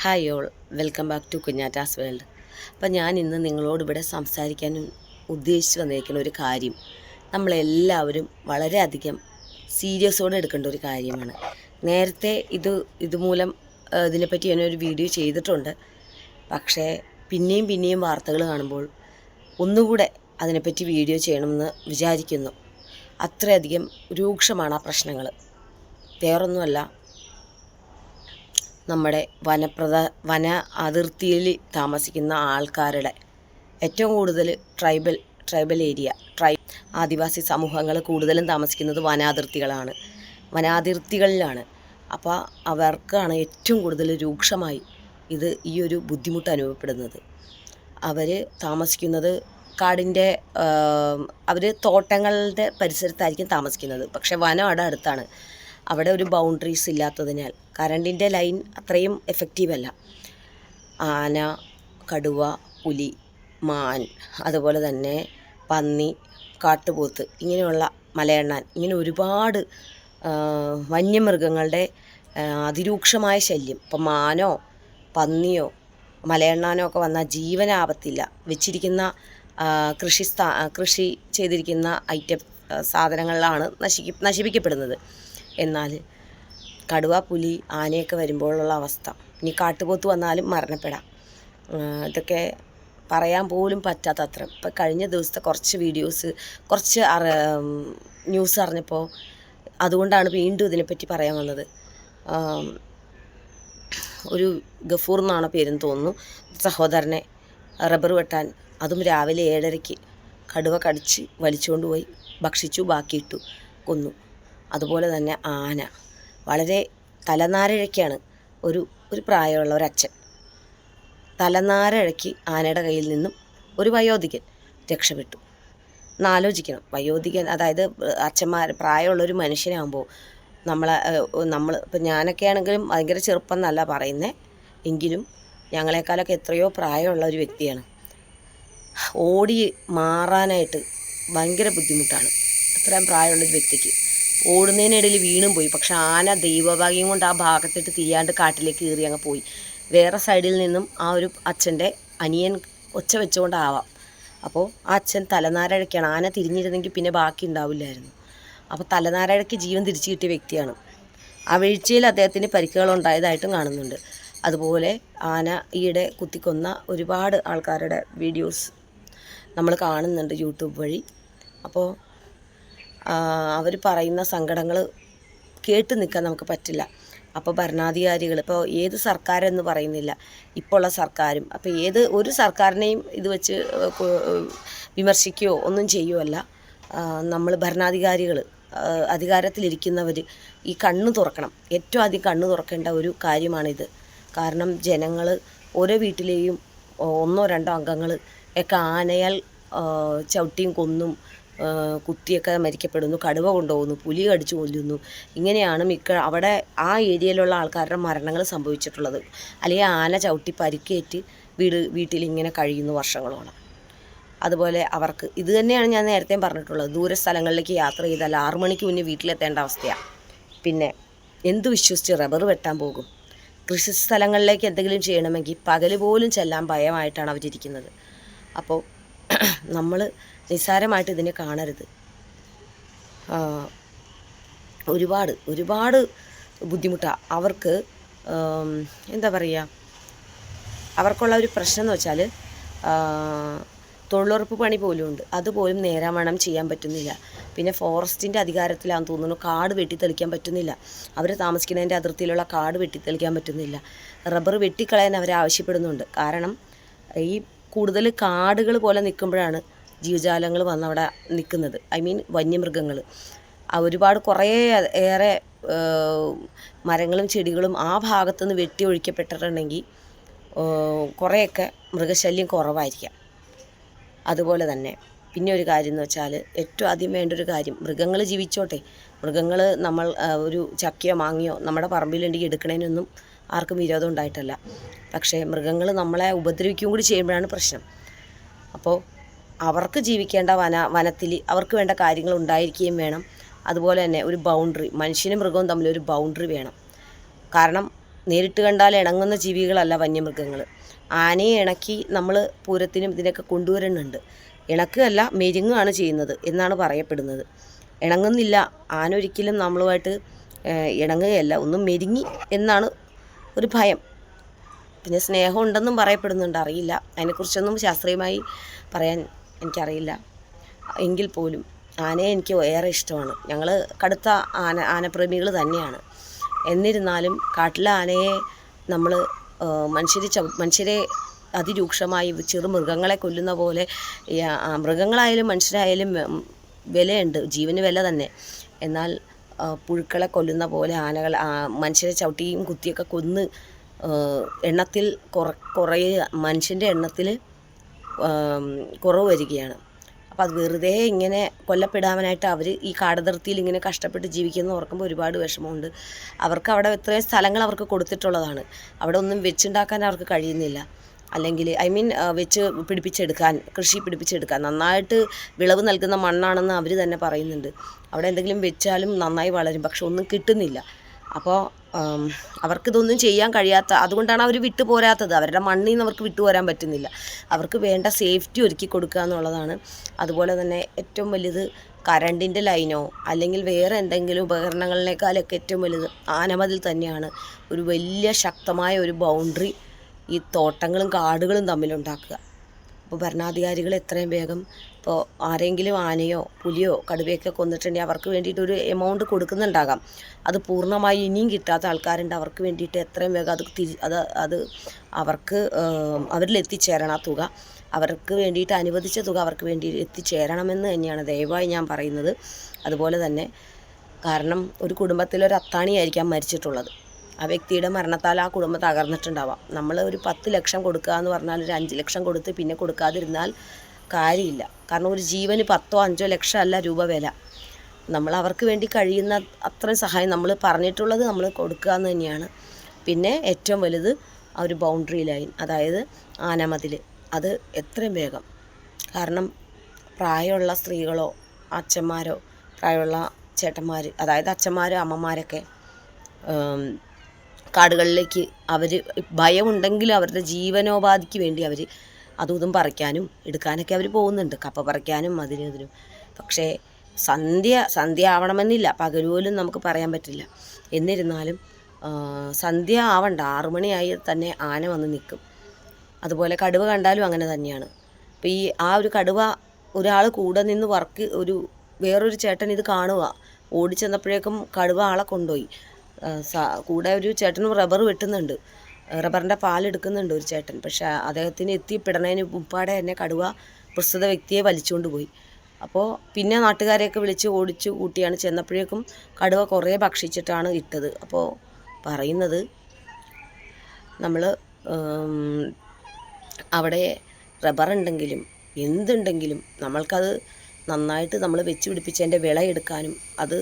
Hi all welcome back to കുഞ്ഞാറ്റാസ് world അപ്പം ഞാൻ ഇന്ന് നിങ്ങളോട് ഇവിടെ സംസാരിക്കാൻ ഉദ്ദേശിച്ച് വന്നിരിക്കുന്ന ഒരു കാര്യം. നമ്മളെല്ലാവരും വളരെയധികം സീരിയസോടെ എടുക്കേണ്ട ഒരു കാര്യമാണ്. നേരത്തെ ഇത് ഇതുമൂലം ഇതിനെപ്പറ്റി ഞാനൊരു വീഡിയോ ചെയ്തിട്ടുണ്ട്. പക്ഷേ പിന്നെയും പിന്നെയും വാർത്തകൾ കാണുമ്പോൾ ഒന്നുകൂടെ അതിനെപ്പറ്റി വീഡിയോ ചെയ്യണമെന്ന് വിചാരിക്കുന്നു. അത്രയധികം രൂക്ഷമാണ് ആ പ്രശ്നങ്ങൾ. വേറൊന്നുമല്ല നമ്മുടെ വനപ്രദ വന അതിർത്തിയിൽ താമസിക്കുന്ന ആൾക്കാരുടെ ഏറ്റവും കൂടുതൽ ട്രൈബൽ ട്രൈബൽ ഏരിയ ട്രൈ ആദിവാസി സമൂഹങ്ങൾ കൂടുതലും താമസിക്കുന്നത് വനാതിർത്തികളാണ്. വനാതിർത്തികളിലാണ്. അപ്പോൾ അവർക്കാണ് ഏറ്റവും കൂടുതൽ രൂക്ഷമായി ഇത് ഈ ഒരു ബുദ്ധിമുട്ട് അനുഭവപ്പെടുന്നത്. അവർ താമസിക്കുന്നത് കാടിന്റെ അവർ തോട്ടങ്ങളുടെ പരിസരത്തായിരിക്കും താമസിക്കുന്നത്. പക്ഷേ വനം അവിടെ അടുത്താണ്. അവിടെ ഒരു ബൗണ്ടറീസ് ഇല്ലാത്തതിനാൽ കറണ്ടിന്റെ ലൈൻ അത്രയും എഫക്റ്റീവല്ല ആന കടുവ പുലി മാൻ അതുപോലെ തന്നെ പന്നി കാട്ടുപോത്ത് ഇങ്ങനെയുള്ള മലയണ്ണാൻ ഇങ്ങനെ ഒരുപാട് വന്യമൃഗങ്ങളുടെ അതിരൂക്ഷമായ ശല്യം. ഇപ്പം മാനോ പന്നിയോ മലയണ്ണാനോ ഒക്കെ വന്നാൽ ജീവനാപത്തില്ല. വെച്ചിരിക്കുന്ന കൃഷി സ്ഥാ കൃഷി ചെയ്തിരിക്കുന്ന ഐറ്റം സാധനങ്ങളിലാണ് നശിക്ക നശിപ്പിക്കപ്പെടുന്നത്. എന്നാൽ കടുവ പുലി ആനയൊക്കെ വരുമ്പോഴുള്ള അവസ്ഥ. ഇനി കാട്ടുപോത്ത് വന്നാലും മരണപ്പെടാം. ഇതൊക്കെ പറയാൻ പോലും പറ്റാത്ത അത്ര ഇപ്പം കഴിഞ്ഞ ദിവസത്തെ കുറച്ച് വീഡിയോസ് കുറച്ച് ന്യൂസ് അറിഞ്ഞപ്പോൾ അതുകൊണ്ടാണ് വീണ്ടും ഇതിനെപ്പറ്റി പറയാൻ വന്നത്. ഒരു ഗഫൂർ എന്നാണ് പേരെന്ന് തോന്നുന്നു. സഹോദരനെ റബ്ബർ വെട്ടാൻ. അതും രാവിലെ ഏഴരയ്ക്ക് കടുവ കടിച്ച് വലിച്ചുകൊണ്ട് പോയി ഭക്ഷിച്ചു ബാക്കിയിട്ടു കൊന്നു. അതുപോലെ തന്നെ ആന. വളരെ തലനാരിഴയ്ക്കാണ് ഒരു ഒരു പ്രായമുള്ള ഒരു അച്ഛൻ. തലനാരിഴയ്ക്ക് ആനയുടെ കയ്യിൽ നിന്നും ഒരു വയോധികൻ രക്ഷപ്പെട്ടു. എന്നാലോചിക്കണം വയോധികൻ അതായത് അച്ഛന്മാർ പ്രായമുള്ളൊരു മനുഷ്യനാകുമ്പോൾ നമ്മളെ നമ്മൾ ഇപ്പം ഞാനൊക്കെ ആണെങ്കിലും ഭയങ്കര ചെറുപ്പം എന്നല്ല പറയുന്നത് എങ്കിലും ഞങ്ങളെക്കാളൊക്കെ എത്രയോ പ്രായമുള്ള ഒരു വ്യക്തിയാണ്. ഓടി മാറാനായിട്ട് ഭയങ്കര ബുദ്ധിമുട്ടാണ്. അത്രയും പ്രായമുള്ളൊരു വ്യക്തിക്ക്. ഓടുന്നതിനിടയിൽ വീണും പോയി. പക്ഷെ ആന ദൈവഭാഗ്യം കൊണ്ട് ആ ഭാഗത്തിട്ട് തിരിയാണ്ട് കാട്ടിലേക്ക് കയറി അങ്ങ് പോയി. വേറെ സൈഡിൽ നിന്നും ആ ഒരു അച്ഛന്റെ അനിയൻ ഒച്ച വെച്ചുകൊണ്ടാവാം. അപ്പോൾ ആ അച്ഛൻ തലനാരഴയ്ക്കാണ്. ആന തിരിഞ്ഞിരുന്നെങ്കിൽ പിന്നെ ബാക്കി ഉണ്ടാവില്ലായിരുന്നു. അപ്പോൾ തലനാരഴയ്ക്ക് ജീവൻ തിരിച്ചു കിട്ടിയ വ്യക്തിയാണ്. ആ വീഴ്ചയിൽ അദ്ദേഹത്തിന് പരിക്കുകൾ ഉണ്ടായതായിട്ടും കാണുന്നുണ്ട്. അതുപോലെ ആന ഈയിടെ കുത്തിക്കൊന്ന ഒരുപാട് ആൾക്കാരുടെ വീഡിയോസ് നമ്മൾ കാണുന്നുണ്ട് യൂട്യൂബ് വഴി. അപ്പോൾ അവർ പറയുന്ന സങ്കടങ്ങൾ കേട്ട് നിൽക്കാൻ നമുക്ക് പറ്റില്ല. അപ്പോൾ ഭരണാധികാരികൾ ഇപ്പോൾ ഏത് സർക്കാരെന്ന് പറയുന്നില്ല. ഇപ്പോൾ ഉള്ള സർക്കാരും അപ്പോൾ ഏത് ഒരു സർക്കാരിനെയും ഇത് വെച്ച് വിമർശിക്കുകയോ ഒന്നും ചെയ്യുമല്ല നമ്മൾ ഭരണാധികാരികൾ അധികാരത്തിലിരിക്കുന്നവർ ഈ കണ്ണ് തുറക്കണം. ഏറ്റവും ആദ്യം കണ്ണ് തുറക്കേണ്ട ഒരു കാര്യമാണിത്. കാരണം ജനങ്ങൾ ഓരോ വീട്ടിലെയും ഒന്നോ രണ്ടോ അംഗങ്ങൾ ഒക്കെ ആനയാൽ ചവിട്ടിയും കൊന്നും കുത്തിയൊക്കെ മരിക്കപ്പെടുന്നു കടുവ കൊണ്ടുപോകുന്നു പുലി കടിച്ചു കൊല്ലുന്നു. ഇങ്ങനെയാണ് മിക്ക അവിടെ ആ ഏരിയയിലുള്ള ആൾക്കാരുടെ മരണങ്ങൾ സംഭവിച്ചിട്ടുള്ളത്. അല്ലെങ്കിൽ ആന ചവിട്ടി പരിക്കേറ്റ് വീട് വീട്ടിൽ ഇങ്ങനെ കഴിയുന്നു വർഷങ്ങളോളം. അതുപോലെ അവർക്ക് ഇത് തന്നെയാണ് ഞാൻ നേരത്തെയും പറഞ്ഞിട്ടുള്ളത്. ദൂര സ്ഥലങ്ങളിലേക്ക് യാത്ര ചെയ്താൽ ആറു മണിക്ക് മുന്നേ വീട്ടിലെത്തേണ്ട അവസ്ഥയാണ് പിന്നെ എന്ത് വിശ്വസിച്ച് റബ്ബർ വെട്ടാൻ പോകും? കൃഷി സ്ഥലങ്ങളിലേക്ക് എന്തെങ്കിലും ചെയ്യണമെങ്കിൽ പകൽ പോലും ചെല്ലാൻ ഭയമായിട്ടാണ് അവരിയ്ക്കുന്നത് അപ്പോൾ നമ്മൾ നിസ്സാരമായിട്ട് ഇതിനെ കാണരുത്. ഒരുപാട് ഒരുപാട് ബുദ്ധിമുട്ടാണ് അവർക്ക് എന്താ പറയുക അവർക്കുള്ള ഒരു പ്രശ്നം എന്ന് വെച്ചാൽ തൊഴിലുറപ്പ് പണി പോലും ഉണ്ട്. അതുപോലും നേരാവണ്ണം ചെയ്യാൻ പറ്റുന്നില്ല. പിന്നെ ഫോറസ്റ്റിന്റെ അധികാരത്തിലാണെന്ന് തോന്നുന്നു കാട് വെട്ടിത്തെളിക്കാൻ പറ്റുന്നില്ല. അവർ താമസിക്കുന്നതിന്റെ അതിർത്തിയിലുള്ള കാട് വെട്ടിത്തെളിക്കാൻ പറ്റുന്നില്ല. റബ്ബർ വെട്ടിക്കളയാൻ അവർ ആവശ്യപ്പെടുന്നുണ്ട്. കാരണം ഈ കൂടുതൽ കാടുകൾ പോലെ നിൽക്കുമ്പോഴാണ് ജീവജാലങ്ങൾ വന്നവിടെ നിൽക്കുന്നത്. ഐ മീൻ വന്യമൃഗങ്ങൾ. ഒരുപാട് കുറേ ഏറെ മരങ്ങളും ചെടികളും ആ ഭാഗത്തുനിന്ന് വെട്ടി ഒഴിക്കപ്പെട്ടിട്ടുണ്ടെങ്കിൽ കുറേയൊക്കെ മൃഗശല്യം കുറവായിരിക്കാം. അതുപോലെ തന്നെ പിന്നെ ഒരു കാര്യം എന്ന് വെച്ചാൽ ഏറ്റവും ആദ്യം വേണ്ട ഒരു കാര്യം മൃഗങ്ങൾ ജീവിച്ചോട്ടെ. മൃഗങ്ങൾ നമ്മൾ ഒരു ചക്കയോ മാങ്ങയോ നമ്മുടെ പറമ്പിലുണ്ടെങ്കിൽ എടുക്കണേനൊന്നും ആർക്കും വിരോധം ഉണ്ടായിട്ടല്ല. പക്ഷേ മൃഗങ്ങൾ നമ്മളെ ഉപദ്രവിക്കുകയും കൂടി ചെയ്യുമ്പോഴാണ് പ്രശ്നം. അപ്പോൾ അവർക്ക് ജീവിക്കേണ്ട വന വനത്തിൽ അവർക്ക് വേണ്ട കാര്യങ്ങൾ ഉണ്ടായിരിക്കുകയും വേണം. അതുപോലെ തന്നെ ഒരു ബൗണ്ടറി മനുഷ്യനും മൃഗവും തമ്മിൽ ഒരു ബൗണ്ടറി വേണം. കാരണം നേരിട്ട് കണ്ടാൽ ഇണങ്ങുന്ന ജീവികളല്ല വന്യമൃഗങ്ങൾ. ആനയെ ഇണക്കി നമ്മൾ പൂരത്തിനും ഇതിനൊക്കെ കൊണ്ടുവരുന്നുണ്ട്. ഇണക്കുകയല്ല മെരുങ്ങുകയാണ് ചെയ്യുന്നത് എന്നാണ് പറയപ്പെടുന്നത്. ഇണങ്ങുന്നില്ല ആന ഒരിക്കലും നമ്മളുമായിട്ട് ഇണങ്ങുകയല്ല. ഒന്നും മെരുങ്ങി എന്നാണ് ഒരു ഭയം. പിന്നെ സ്നേഹം ഉണ്ടെന്നും പറയപ്പെടുന്നുണ്ട്. അറിയില്ല. അതിനെക്കുറിച്ചൊന്നും ശാസ്ത്രീയമായി പറയാൻ എനിക്കറിയില്ല. എങ്കിൽ പോലും ആനയെ എനിക്ക് ഏറെ ഇഷ്ടമാണ്. ഞങ്ങൾ കടുത്ത ആന ആനപ്രേമികൾ തന്നെയാണ്. എന്നിരുന്നാലും കാട്ടിലെ ആനയെ നമ്മൾ മനുഷ്യരെ ച മനുഷ്യരെ അതിരൂക്ഷമായി ചെറു മൃഗങ്ങളെ കൊല്ലുന്ന പോലെ മൃഗങ്ങളായാലും മനുഷ്യരായാലും വിലയുണ്ട്. ജീവന് വില തന്നെ. എന്നാൽ പുഴുക്കളെ കൊല്ലുന്ന പോലെ ആനകൾ മനുഷ്യരെ ചവിട്ടിയും കുത്തിയൊക്കെ കൊന്ന് എണ്ണത്തിൽ കുറ കുറയുക മനുഷ്യന്റെ എണ്ണത്തിൽ കുറവ് വരികയാണ്. അപ്പോൾ അത് വെറുതെ ഇങ്ങനെ കൊല്ലപ്പെടാനായിട്ട് അവർ ഈ കാടതിർത്തിയിൽ ഇങ്ങനെ കഷ്ടപ്പെട്ട് ജീവിക്കുന്ന ഓർക്കുമ്പോൾ ഒരുപാട് വിഷമമുണ്ട്. അവർക്ക് അവിടെ ഇത്രയും സ്ഥലങ്ങൾ അവർക്ക് കൊടുത്തിട്ടുള്ളതാണ്. അവിടെ ഒന്നും വെച്ചുണ്ടാക്കാൻ അവർക്ക് കഴിയുന്നില്ല. അല്ലെങ്കിൽ ഐ മീൻ വെച്ച് പിടിപ്പിച്ചെടുക്കാൻ കൃഷി പിടിപ്പിച്ചെടുക്കാൻ നന്നായിട്ട് വിളവ് നൽകുന്ന മണ്ണാണെന്ന് അവർ തന്നെ പറയുന്നുണ്ട്. അവിടെ എന്തെങ്കിലും വെച്ചാലും നന്നായി വളരും. പക്ഷെ ഒന്നും കിട്ടുന്നില്ല. അപ്പോൾ അവർക്കിതൊന്നും ചെയ്യാൻ കഴിയാത്ത അതുകൊണ്ടാണ് അവർ വിട്ടു പോരാത്തത്. അവരുടെ മണ്ണിൽ നിന്ന് അവർക്ക് വിട്ടുപോരാൻ പറ്റുന്നില്ല. അവർക്ക് വേണ്ട സേഫ്റ്റി ഒരുക്കി കൊടുക്കുക എന്നുള്ളതാണ്. അതുപോലെ തന്നെ ഏറ്റവും വലുത് കറണ്ടിന്റെ ലൈനോ അല്ലെങ്കിൽ വേറെ എന്തെങ്കിലും ഉപകരണങ്ങളിനേക്കാളൊക്കെ ഏറ്റവും വലുത് ആനമതിൽ തന്നെയാണ് ഒരു വലിയ ശക്തമായ ഒരു ബൗണ്ടറി ഈ തോട്ടങ്ങളും കാടുകളും തമ്മിലുണ്ടാക്കുക. അപ്പോൾ ഭരണാധികാരികൾ എത്രയും വേഗം ഇപ്പോൾ ആരെങ്കിലും ആനയോ പുലിയോ കടുവയൊക്കെ കൊന്നിട്ടുണ്ടെങ്കിൽ അവർക്ക് വേണ്ടിയിട്ട് ഒരു എമൗണ്ട് കൊടുക്കുന്നുണ്ടാകാം. അത് പൂർണമായി ഇനിയും കിട്ടാത്ത ആൾക്കാരുണ്ട്. അവർക്ക് വേണ്ടിയിട്ട് എത്രയും വേഗം അത് തിരി അത് അത് അവർക്ക് അവരിൽ എത്തിച്ചേരണം ആ തുക. അവർക്ക് വേണ്ടിയിട്ട് അനുവദിച്ച തുക അവർക്ക് വേണ്ടി എത്തിച്ചേരണമെന്ന് തന്നെയാണ് ദയവായി ഞാൻ പറയുന്നത്. അതുപോലെ തന്നെ കാരണം ഒരു കുടുംബത്തിലൊരു അത്താണിയായിരിക്കാം മരിച്ചിട്ടുള്ളത്. ആ വ്യക്തിയുടെ മരണത്താൽ ആ കുടുംബം തകർന്നിട്ടുണ്ടാവാം. നമ്മൾ ഒരു പത്ത് ലക്ഷം കൊടുക്കുക എന്ന് പറഞ്ഞാൽ ഒരു അഞ്ച് ലക്ഷം കൊടുത്ത് പിന്നെ കൊടുക്കാതിരുന്നാൽ കാര്യമില്ല. കാരണം ഒരു ജീവന് പത്തോ അഞ്ചോ ലക്ഷം അല്ല രൂപ വില. നമ്മൾ അവർക്ക് വേണ്ടി കഴിയുന്ന അത്രയും സഹായം നമ്മൾ പറഞ്ഞിട്ടുള്ളത് നമ്മൾ കൊടുക്കുക എന്ന് തന്നെയാണ്. പിന്നെ ഏറ്റവും വലുത് ആ ഒരു ബൗണ്ടറി ലൈൻ അതായത് ആനമതിൽ. അത് എത്രയും വേഗം. കാരണം പ്രായമുള്ള സ്ത്രീകളോ അച്ഛന്മാരോ പ്രായമുള്ള ചേട്ടന്മാർ അതായത് അച്ഛന്മാരോ അമ്മമാരൊക്കെ കാടുകളിലേക്ക് അവർ ഭയമുണ്ടെങ്കിൽ അവരുടെ ജീവനോപാധിക്ക് വേണ്ടി അവർ അതും ഇതും പറിക്കാനും എടുക്കാനൊക്കെ അവർ പോകുന്നുണ്ട്. കപ്പ പറിക്കാനും അതിനും ഇതിനും. പക്ഷേ സന്ധ്യ സന്ധ്യ ആവണമെന്നില്ല. പകൽ പോലും നമുക്ക് പറയാൻ പറ്റില്ല. എന്നിരുന്നാലും സന്ധ്യ ആവണ്ട. ആറു മണിയായി തന്നെ ആന വന്ന് നിൽക്കും. അതുപോലെ കടുവ കണ്ടാലും അങ്ങനെ തന്നെയാണ്. അപ്പോൾ ഈ ആ ഒരു കടുവ ഒരാൾ കൂടെ നിന്ന് വർക്ക് ഒരു വേറൊരു ചേട്ടൻ ഇത് കാണുക ഓടിച്ചെന്നപ്പോഴേക്കും കടുവ ആളെ കൊണ്ടുപോയി. കൂടെ ഒരു ചേട്ടനും റബ്ബർ വെട്ടുന്നുണ്ട്. റബ്ബറിന്റെ പാലെടുക്കുന്നുണ്ട് ഒരു ചേട്ടൻ. പക്ഷേ അദ്ദേഹത്തിന് എത്തിപ്പെടണതിന് മുമ്പാടെ തന്നെ കടുവ പ്രസ്തുത വ്യക്തിയെ വലിച്ചുകൊണ്ട് പോയി. അപ്പോൾ പിന്നെ നാട്ടുകാരെയൊക്കെ വിളിച്ച് ഓടിച്ച് കൂട്ടിയാണ് ചെന്നപ്പോഴേക്കും കടുവ കുറേ ഭക്ഷിച്ചിട്ടാണ് ഇട്ടത്. അപ്പോൾ പറയുന്നത് നമ്മൾ അവിടെ റബ്ബർ ഉണ്ടെങ്കിലും എന്തുണ്ടെങ്കിലും നമ്മൾക്കത് നന്നായിട്ട് നമ്മൾ വെച്ച് പിടിപ്പിച്ചതിന്റെ വിളയെടുക്കാനും അത്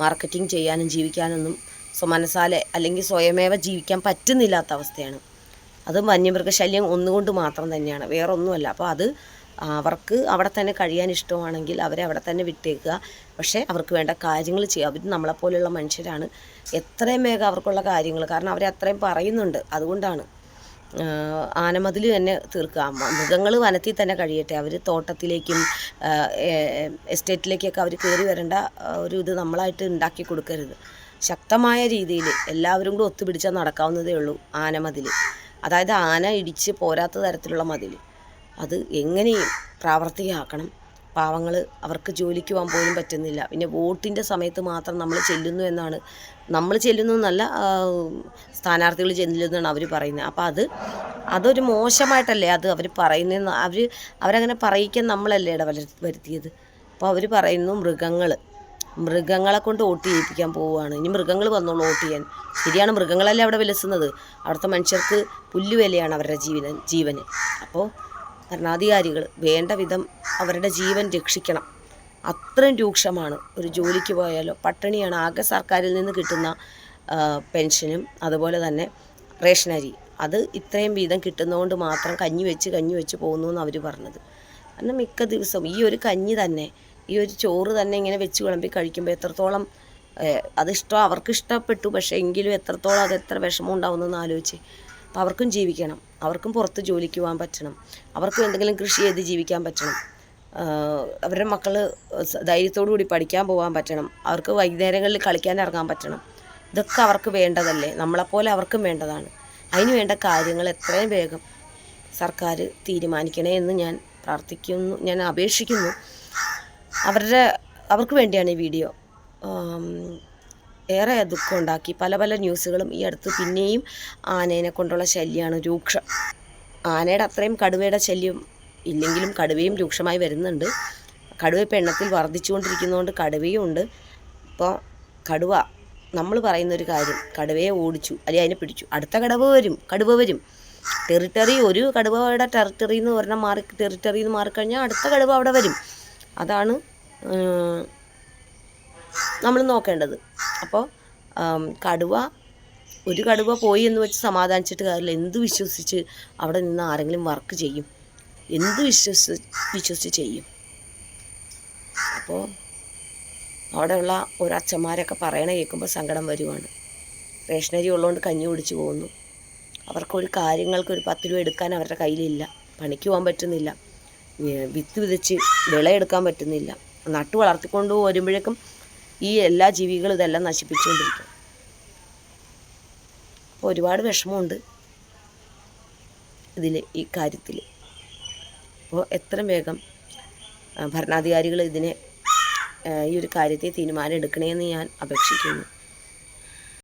മാർക്കറ്റിംഗ് ചെയ്യാനും ജീവിക്കാനൊന്നും സ്വമനസാലെ അല്ലെങ്കിൽ സ്വയമേവ ജീവിക്കാൻ പറ്റുന്നില്ലാത്ത അവസ്ഥയാണ്. അതും വന്യമൃഗശല്യം ഒന്നുകൊണ്ട് മാത്രം തന്നെയാണ്. വേറെ ഒന്നുമല്ല അപ്പോൾ അത് അവർക്ക് അവിടെ തന്നെ കഴിയാൻ ഇഷ്ടമാണെങ്കിൽ അവരെ അവിടെ തന്നെ വിട്ടേക്കുക. പക്ഷേ അവർക്ക് വേണ്ട കാര്യങ്ങൾ ചെയ്യുക. അവർ നമ്മളെപ്പോലെയുള്ള മനുഷ്യരാണ്. എത്രയും വേഗം അവർക്കുള്ള കാര്യങ്ങൾ. കാരണം അവരെ അത്രയും പറയുന്നുണ്ട്. അതുകൊണ്ടാണ് ആനമതിൽ തന്നെ തീർക്കുക. മൃഗങ്ങൾ വനത്തിൽ തന്നെ കഴിയട്ടെ. അവർ തോട്ടത്തിലേക്കും എസ്റ്റേറ്റിലേക്കൊക്കെ അവർ കയറി വരേണ്ട ഒരു ഇത് നമ്മളായിട്ട് ഉണ്ടാക്കി കൊടുക്കരുത്. ശക്തമായ രീതിയിൽ എല്ലാവരും കൂടെ ഒത്തുപിടിച്ചാൽ നടക്കാവുന്നതേ ഉള്ളൂ ആന മതിൽ. അതായത് ആന ഇടിച്ച് പോരാത്ത തരത്തിലുള്ള മതിൽ. അത് എങ്ങനെയും പ്രാവർത്തികമാക്കണം? പാവങ്ങൾ അവർക്ക് ജോലിക്ക് പോകാൻ പോലും പറ്റുന്നില്ല. പിന്നെ വോട്ടിന്റെ സമയത്ത് മാത്രം നമ്മൾ ചെല്ലുന്നു എന്നാണ്. നമ്മൾ ചെല്ലുന്നു എന്നല്ല സ്ഥാനാർത്ഥികൾ ചെല്ലുന്നു എന്നാണ് അവർ പറയുന്നത്. അപ്പോൾ അത് അതൊരു മോശമായിട്ടല്ലേ അത് അവർ പറയുന്നതെന്ന്? അവർ അവരങ്ങനെ പറയിക്കാൻ നമ്മളല്ലേ ഇട വരുത്തിയത്? അപ്പോൾ അവർ പറയുന്നു മൃഗങ്ങൾ. മൃഗങ്ങളെ കൊണ്ട് വോട്ട് ചെയ്യിപ്പിക്കാൻ പോവുകയാണ്. ഇനി മൃഗങ്ങൾ വന്നോളൂ വോട്ട് ചെയ്യാൻ. ശരിയാണ് മൃഗങ്ങളല്ലേ അവിടെ വിലസുന്നത്. അവിടുത്തെ മനുഷ്യർക്ക് പുല്ല് വിലയാണ് അവരുടെ ജീവിത ജീവന്. അപ്പോൾ ഭരണാധികാരികൾ വേണ്ട വിധം അവരുടെ ജീവൻ രക്ഷിക്കണം. അത്രയും രൂക്ഷമാണ്. ഒരു ജോലിക്ക് പോയാലോ പട്ടിണിയാണ്. ആകെ സർക്കാരിൽ നിന്ന് കിട്ടുന്ന പെൻഷനും അതുപോലെ തന്നെ റേഷനരി. അത് ഇത്രയും വീതം കിട്ടുന്നതുകൊണ്ട് മാത്രം കഞ്ഞി വെച്ച് കഞ്ഞി വെച്ച് പോകുന്നു എന്ന് അവർ പറഞ്ഞത്. കാരണം മിക്ക ദിവസവും ഈ ഒരു കഞ്ഞി തന്നെ ഈ ഒരു ചോറ് തന്നെ ഇങ്ങനെ വെച്ച് വിളമ്പി കഴിക്കുമ്പോൾ എത്രത്തോളം അതിഷ്ടം അവർക്ക് ഇഷ്ടപ്പെട്ടു പക്ഷേ എങ്കിലും എത്രത്തോളം അത് എത്ര വിഷമം ഉണ്ടാവുന്നതെന്ന് ആലോചിച്ച്. അപ്പോൾ അവർക്കും ജീവിക്കണം. അവർക്കും പുറത്ത് ജോലിക്ക് പോകാൻ പറ്റണം. അവർക്കും എന്തെങ്കിലും കൃഷി ചെയ്ത് ജീവിക്കാൻ പറ്റണം. അവരുടെ മക്കൾ ധൈര്യത്തോടു കൂടി പഠിക്കാൻ പോകാൻ പറ്റണം. അവർക്ക് വൈകുന്നേരങ്ങളിൽ കളിക്കാൻ ഇറങ്ങാൻ പറ്റണം. ഇതൊക്കെ അവർക്ക് വേണ്ടതല്ലേ? നമ്മളെപ്പോലെ അവർക്കും വേണ്ടതാണ്. അതിന് വേണ്ട കാര്യങ്ങൾ എത്രയും വേഗം സർക്കാർ തീരുമാനിക്കണേ എന്ന് ഞാൻ പ്രാർത്ഥിക്കുന്നു ഞാൻ അപേക്ഷിക്കുന്നു. അവരുടെ അവർക്ക് വേണ്ടിയാണ് ഈ വീഡിയോ. ഏറെ ദുഃഖം ഉണ്ടാക്കി. പല പല ന്യൂസുകളും ഈ അടുത്ത് പിന്നെയും ആനേനെ കൊണ്ടുള്ള ശല്യമാണ് രൂക്ഷം. ആനയുടെ അത്രയും കടുവയുടെ ശല്യം ഇല്ലെങ്കിലും കടുവയും രൂക്ഷമായി വരുന്നുണ്ട്. കടുവ ഇപ്പം എണ്ണത്തിൽ വർദ്ധിച്ചുകൊണ്ടിരിക്കുന്നതുകൊണ്ട് കടുവയും ഉണ്ട്. ഇപ്പോൾ കടുവ നമ്മൾ പറയുന്ന ഒരു കാര്യം കടുവയെ ഓടിച്ചു അല്ലെങ്കിൽ അതിനെ പിടിച്ചു. അടുത്ത കടുവ വരും കടുവ വരും. ടെറിട്ടറി ഒരു കടുവയുടെ ടെറിട്ടറിയിൽ നിന്ന് ഒരെണ്ണം മാറി ടെറിട്ടറിയിൽ നിന്ന് മാറിക്കഴിഞ്ഞാൽ അടുത്ത കടുവ അവിടെ വരും. അതാണ് നമ്മൾ നോക്കേണ്ടത്. അപ്പോൾ കടുവ ഒരു കടുവ പോയി എന്ന് വെച്ച് സമാധാനിച്ചിട്ട് കാര്യമില്ല. എന്ത് വിശ്വസിച്ച് അവിടെ നിന്ന് ആരെങ്കിലും വർക്ക് ചെയ്യും? എന്ത് വിശ്വസിച്ച് വിശ്വസിച്ച് ചെയ്യും? അപ്പോൾ അവിടെയുള്ള ഒരച്ഛന്മാരൊക്കെ പറയണ കേൾക്കുമ്പോൾ സങ്കടം വരുവാണ്. റേഷനരി ഉള്ളതുകൊണ്ട് കഞ്ഞി കുടിച്ച് പോകുന്നു. അവർക്കൊരു കാര്യങ്ങൾക്ക് ഒരു പത്ത് രൂപ എടുക്കാൻ അവരുടെ കയ്യിലില്ല. പണിക്ക് പോകാൻ പറ്റുന്നില്ല. വിത്ത് വിതച്ച് വിളയെടുക്കാൻ പറ്റുന്നില്ല. നട്ടു വളർത്തിക്കൊണ്ട് വരുമ്പോഴേക്കും ഈ എല്ലാ ജീവികളും ഇതെല്ലാം നശിപ്പിച്ചുകൊണ്ടിരിക്കും. അപ്പോൾ ഒരുപാട് വിഷമമുണ്ട് ഇതിൽ ഈ കാര്യത്തിൽ അപ്പോൾ എത്രയും വേഗം ഭരണാധികാരികൾ ഇതിനെ ഈ ഒരു കാര്യത്തെ തീരുമാനം എടുക്കണമെന്ന് ഞാൻ അപേക്ഷിക്കുന്നു.